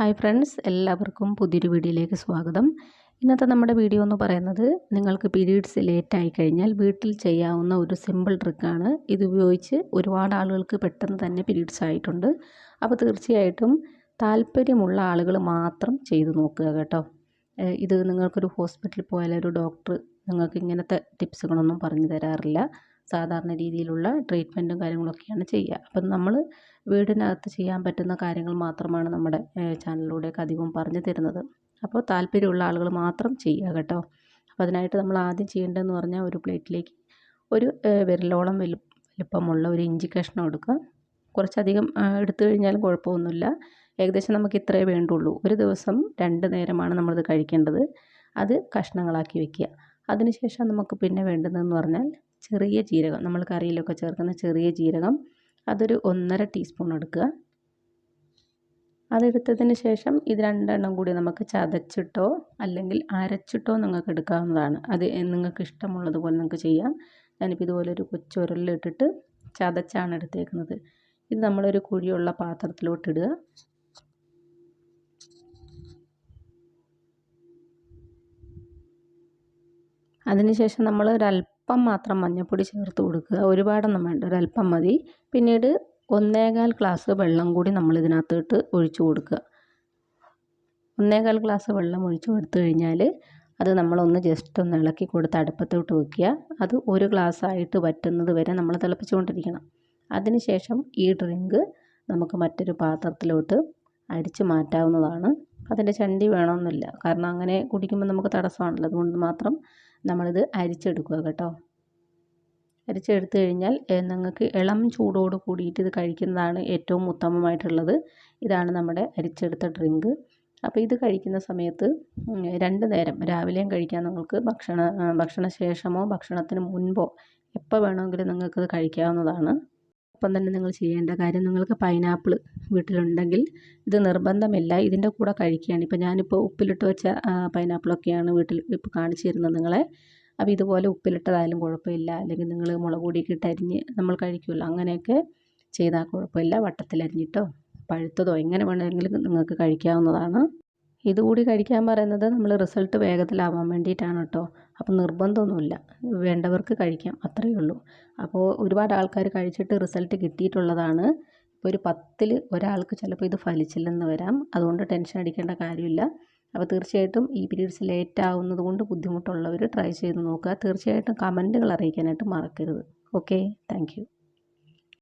Hi friends എല്ലാവർക്കും പുതിയൊരു വീഡിയോയിലേക്ക് സ്വാഗതം. ഇന്നത്തെ നമ്മുടെ വീഡിയോ എന്ന് പറയുന്നത് നിങ്ങൾക്ക് പീരീഡ്സ് ലേറ്റ് ആയി കഴിഞ്ഞാൽ വീട്ടിൽ ചെയ്യാവുന്ന ഒരു സിമ്പിൾ ട്രിക്കാണ് ഇത് ഉപയോഗിച്ച് ഒരുപാട് ആളുകൾക്ക് പെട്ടെന്ന് തന്നെ പീരീഡ്സ് ആയിട്ടുണ്ട്. അപ്പോൾ തീർച്ചയായിട്ടും താല്പര്യമുള്ള ആളുകൾ മാത്രം ചെയ്തു നോക്കുക കേട്ടോ. ഇത് നിങ്ങൾക്കൊരു ഹോസ്പിറ്റലിൽ പോയാൽ ഒരു ഡോക്ടർ നിങ്ങൾക്ക് ഇങ്ങനത്തെ ടിപ്സുകളൊന്നും പറഞ്ഞു തരാറില്ല. സാധാരണ രീതിയിലുള്ള ട്രീറ്റ്മെന്റും കാര്യങ്ങളൊക്കെയാണ് ചെയ്യുക. അപ്പം നമ്മൾ വീടിനകത്ത് ചെയ്യാൻ പറ്റുന്ന കാര്യങ്ങൾ മാത്രമാണ് നമ്മുടെ ചാനലിലൂടെയൊക്കെ അധികവും പറഞ്ഞു തരുന്നത്. അപ്പോൾ താല്പര്യമുള്ള ആളുകൾ മാത്രം ചെയ്യുക കേട്ടോ. അപ്പോൾ അതിനായിട്ട് നമ്മൾ ആദ്യം ചെയ്യേണ്ടതെന്ന് പറഞ്ഞാൽ ഒരു പ്ലേറ്റിലേക്ക് ഒരു വിരലോളം വലു വലിപ്പമുള്ള ഒരു ഇഞ്ചി കഷ്ണം എടുക്കുക. കുറച്ചധികം എടുത്തു കഴിഞ്ഞാലും കുഴപ്പമൊന്നുമില്ല. ഏകദേശം നമുക്ക് ഇത്രയേ വേണ്ടുള്ളൂ. ഒരു ദിവസം രണ്ട് നേരമാണ് നമ്മളിത് കഴിക്കേണ്ടത്. അത് കഷ്ണങ്ങളാക്കി വെക്കുക. അതിനുശേഷം നമുക്ക് പിന്നെ വേണ്ടുന്നതെന്ന് പറഞ്ഞാൽ ചെറിയ ജീരകം നമ്മൾ കറിയിലൊക്കെ ചേർക്കുന്ന ചെറിയ ജീരകം അതൊരു ഒന്നര ടീസ്പൂൺ എടുക്കുക. അതെടുത്തതിന് ശേഷം ഇത് രണ്ടെണ്ണം കൂടി നമുക്ക് ചതച്ചിട്ടോ അല്ലെങ്കിൽ അരച്ചിട്ടോ നിങ്ങൾക്ക് എടുക്കാവുന്നതാണ്. അത് നിങ്ങൾക്ക് ഇഷ്ടമുള്ളതുപോലെ നിങ്ങൾക്ക് ചെയ്യാം. ഞാനിപ്പോൾ ഇതുപോലെ ഒരു കൊച്ചുരലിലിട്ടിട്ട് ചതച്ചാണ് എടുത്തേക്കുന്നത്. ഇത് നമ്മളൊരു കുഴിയുള്ള പാത്രത്തിലോട്ടിടുക അതിനുശേഷം നമ്മൾ ഒരല്പം മാത്രം മഞ്ഞൾപ്പൊടി ചേർത്ത് കൊടുക്കുക. ഒരുപാടൊന്നും വേണ്ട. ഒരല്പം മതി. പിന്നീട് ഒന്നേകാൽ ഗ്ലാസ് വെള്ളം കൂടി നമ്മൾ ഇതിനകത്തോട്ട് ഒഴിച്ചു കൊടുക്കുക. ഒന്നേകാൽ ഗ്ലാസ് വെള്ളം ഒഴിച്ചു കൊടുത്തു കഴിഞ്ഞാൽ അത് നമ്മളൊന്ന് ജസ്റ്റ് ഒന്ന് ഇളക്കി കൊടുത്ത് അടുപ്പത്തോട്ട് വെക്കുക. അത് ഒരു ഗ്ലാസ് ആയിട്ട് വറ്റുന്നത് വരെ നമ്മൾ തിളപ്പിച്ചുകൊണ്ടിരിക്കണം. അതിനുശേഷം ഈ ഡ്രിങ്ക് നമുക്ക് മറ്റൊരു പാത്രത്തിലോട്ട് അരിച്ച് മാറ്റാവുന്നതാണ്. അതിന്റെ ചണ്ടി വേണമെന്നില്ല കാരണം അങ്ങനെ കുടിക്കുമ്പോൾ നമുക്ക് തടസ്സമാണല്ലോ. അതുകൊണ്ട് മാത്രം നമ്മളിത് അരിച്ചെടുക്കുക കേട്ടോ. അരിച്ചെടുത്തു കഴിഞ്ഞാൽ നിങ്ങൾക്ക് ഇളം ചൂടോട് കൂടിയിട്ട് ഇത് കഴിക്കുന്നതാണ് ഏറ്റവും ഉത്തമമായിട്ടുള്ളത്. ഇതാണ് നമ്മുടെ അരിച്ചെടുത്ത ഡ്രിങ്ക്. അപ്പോൾ ഇത് കഴിക്കുന്ന സമയത്ത് രണ്ട് നേരം രാവിലെയും കഴിക്കാം നിങ്ങൾക്ക്. ഭക്ഷണ ഭക്ഷണശേഷമോ ഭക്ഷണത്തിന് മുൻപോ എപ്പോൾ വേണമെങ്കിലും നിങ്ങൾക്കത് കഴിക്കാവുന്നതാണ്. ഒപ്പം തന്നെ നിങ്ങൾ ചെയ്യേണ്ട കാര്യം നിങ്ങൾക്ക് പൈനാപ്പിൾ വീട്ടിലുണ്ടെങ്കിൽ ഇത് നിർബന്ധമില്ല. ഇതിന്റെ കൂടെ കഴിക്കുകയാണ്. ഇപ്പോൾ ഞാനിപ്പോൾ ഉപ്പിലിട്ട് വെച്ച പൈനാപ്പിളൊക്കെയാണ് വീട്ടിൽ ഇപ്പോൾ കാണിച്ചു തരുന്നത് നിങ്ങളെ. അപ്പോൾ ഇതുപോലെ ഉപ്പിലിട്ടതായാലും കുഴപ്പമില്ല. അല്ലെങ്കിൽ നിങ്ങൾ മുളക് പൊടിയൊക്കെ ഇട്ട് അരിഞ്ഞ് നമ്മൾ കഴിക്കുമല്ലോ. അങ്ങനെയൊക്കെ ചെയ്താൽ കുഴപ്പമില്ല. വട്ടത്തിലരിഞ്ഞിട്ടോ പഴുത്തതോ എങ്ങനെ വേണമെങ്കിലും നിങ്ങൾക്ക് കഴിക്കാവുന്നതാണ്. ഇതുകൂടി കഴിക്കാൻ പറയുന്നത് നമ്മൾ റിസൾട്ട് വേഗത്തിലാവാൻ വേണ്ടിയിട്ടാണ് കേട്ടോ. അപ്പോൾ നിർബന്ധമൊന്നുമില്ല. വേണ്ടവർക്ക് കഴിക്കാം. അത്രയേ ഉള്ളൂ. അപ്പോൾ ഒരുപാട് ആൾക്കാർ കഴിച്ചിട്ട് റിസൾട്ട് കിട്ടിയിട്ടുള്ളതാണ്. ഇപ്പോൾ ഒരു പത്തിൽ ഒരാൾക്ക് ചിലപ്പോൾ ഇത് ഫലിച്ചില്ലെന്ന് വരാം. അതുകൊണ്ട് ടെൻഷൻ അടിക്കേണ്ട കാര്യമില്ല. അപ്പോൾ തീർച്ചയായിട്ടും ഈ പീരീഡ്സ് ലേറ്റ് ആവുന്നത് കൊണ്ട് ബുദ്ധിമുട്ടുള്ളവർ ട്രൈ ചെയ്ത് നോക്കുക. തീർച്ചയായിട്ടും കമന്റുകൾ അറിയിക്കാനായിട്ട് മറക്കരുത്. ഓക്കെ? താങ്ക്